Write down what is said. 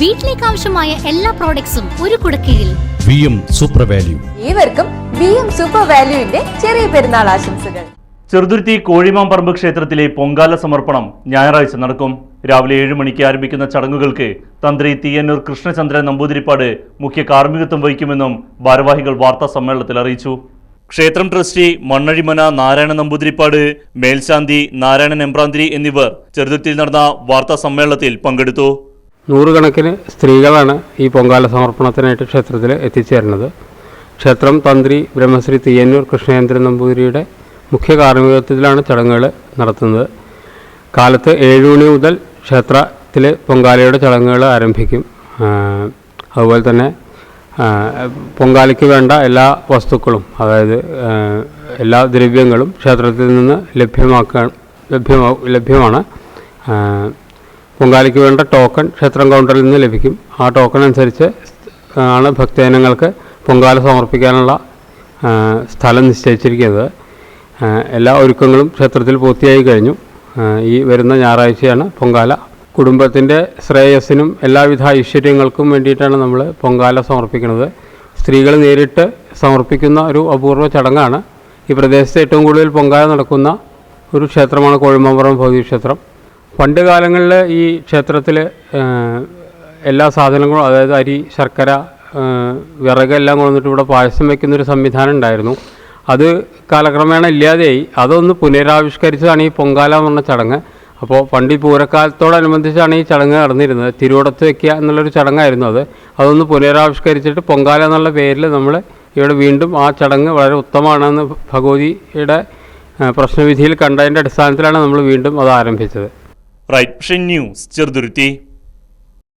വീട്ടിലേക്ക് ആവശ്യമായ എല്ലാ പ്രോഡക്ട്സും ഒരു കുടക്കീഴിൽ. വി എം സൂപ്പർ വാല്യൂ ഏവർക്കും വി എം സൂപ്പർ വാല്യൂവിന്റെ ചെറിയ പെരുന്നാൾ ആശംസകൾ. ചെറുതുരുത്തി കോഴിമാമ്പറമ്പ് ക്ഷേത്രത്തിലെ പൊങ്കാല സമർപ്പണം ഞായറാഴ്ച നടക്കും. രാവിലെ ഏഴ് മണിക്ക് ആരംഭിക്കുന്ന ചടങ്ങുകൾക്ക് തന്ത്രി തീയന്നൂർ കൃഷ്ണചന്ദ്രൻ നമ്പൂതിരിപ്പാട് മുഖ്യ കാർമ്മികത്വം വഹിക്കുമെന്നും ഭാരവാഹികൾ വാർത്താ സമ്മേളനത്തിൽ അറിയിച്ചു. ക്ഷേത്രം ട്രസ്റ്റി മണ്ണഴിമന നാരായണ നമ്പൂതിരിപ്പാട് മേൽശാന്തി നാരായണൻ എമ്പ്രാന്തിരി എന്നിവർ ചെറുതുരുത്തിയിൽ നടന്ന വാർത്താ സമ്മേളനത്തിൽ പങ്കെടുത്തു. നൂറുകണക്കിന് സ്ത്രീകളാണ് ഈ പൊങ്കാല സമർപ്പണത്തിനായിട്ട് ക്ഷേത്രത്തിൽ എത്തിച്ചേരുന്നത്. ക്ഷേത്രം തന്ത്രി ബ്രഹ്മശ്രീ തീയന്നൂർ കൃഷ്ണേന്ദ്ര നമ്പൂതിരിയുടെ മുഖ്യ കാർമ്മികത്വത്തിലാണ് ചടങ്ങുകൾ നടത്തുന്നത്. കാലത്ത് ഏഴ് മണി മുതൽ ക്ഷേത്രത്തിൽ പൊങ്കാലയുടെ ചടങ്ങുകൾ ആരംഭിക്കും. അതുപോലെ തന്നെ പൊങ്കാലയ്ക്ക് വേണ്ട എല്ലാ വസ്തുക്കളും അതായത് എല്ലാ ദ്രവ്യങ്ങളും ക്ഷേത്രത്തിൽ നിന്ന് ലഭ്യമാക്കാൻ ലഭ്യമാ ലഭ്യമാണ്. പൊങ്കാലയ്ക്ക് വേണ്ട ടോക്കൺ ക്ഷേത്രം കൗണ്ടറിൽ നിന്ന് ലഭിക്കും. ആ ടോക്കൺ അനുസരിച്ച് ആണ് ഭക്തജനങ്ങൾക്ക് പൊങ്കാല സമർപ്പിക്കാനുള്ള സ്ഥലം നിശ്ചയിച്ചിരിക്കുന്നത്. എല്ലാ ഒരുക്കങ്ങളും ക്ഷേത്രത്തിൽ പൂർത്തിയായി കഴിഞ്ഞു. ഈ വരുന്ന ഞായറാഴ്ചയാണ് പൊങ്കാല. കുടുംബത്തിന്റെ ശ്രേയസ്സിനും എല്ലാവിധ ഐശ്വര്യങ്ങൾക്കും വേണ്ടിയിട്ടാണ് നമ്മൾ പൊങ്കാല സമർപ്പിക്കുന്നത്. സ്ത്രീകൾ നേരിട്ട് സമർപ്പിക്കുന്ന ഒരു അപൂർവ ചടങ്ങാണ്. ഈ പ്രദേശത്ത് ഏറ്റവും കൂടുതൽ പൊങ്കാല നടക്കുന്ന ഒരു ക്ഷേത്രമാണ് കോഴിമാമ്പറം ഭൗതിക ക്ഷേത്രം പണ്ട് കാലങ്ങളിൽ ഈ ക്ഷേത്രത്തിൽ എല്ലാ സാധനങ്ങളും അതായത് അരി ശർക്കര വിറകെല്ലാം കൊണ്ടുവന്നിട്ട് ഇവിടെ പായസം വെക്കുന്നൊരു സംവിധാനം ഉണ്ടായിരുന്നു. അത് കാലക്രമേണ ഇല്ലാതെയായി. അതൊന്ന് പുനരാവിഷ്കരിച്ചതാണ് ഈ പൊങ്കാല എന്ന് പറഞ്ഞ ചടങ്ങ്. അപ്പോൾ പണ്ട് ഈ പൂരക്കാലത്തോടനുബന്ധിച്ചാണ് ഈ ചടങ്ങ് നടന്നിരുന്നത്. തിരുവോടത്ത് വെക്കുക എന്നുള്ളൊരു ചടങ്ങായിരുന്നു അത്. അതൊന്ന് പുനരാവിഷ്കരിച്ചിട്ട് പൊങ്കാല എന്നുള്ള പേരിൽ നമ്മൾ ഇവിടെ വീണ്ടും ആ ചടങ്ങ് വളരെ ഉത്തമമാണെന്ന് ഭഗവതിയുടെ പ്രശ്നവിധിയിൽ കണ്ടതിന്റെ അടിസ്ഥാനത്തിലാണ് നമ്മൾ വീണ്ടും അത് ആരംഭിച്ചത്. Right, she knew, still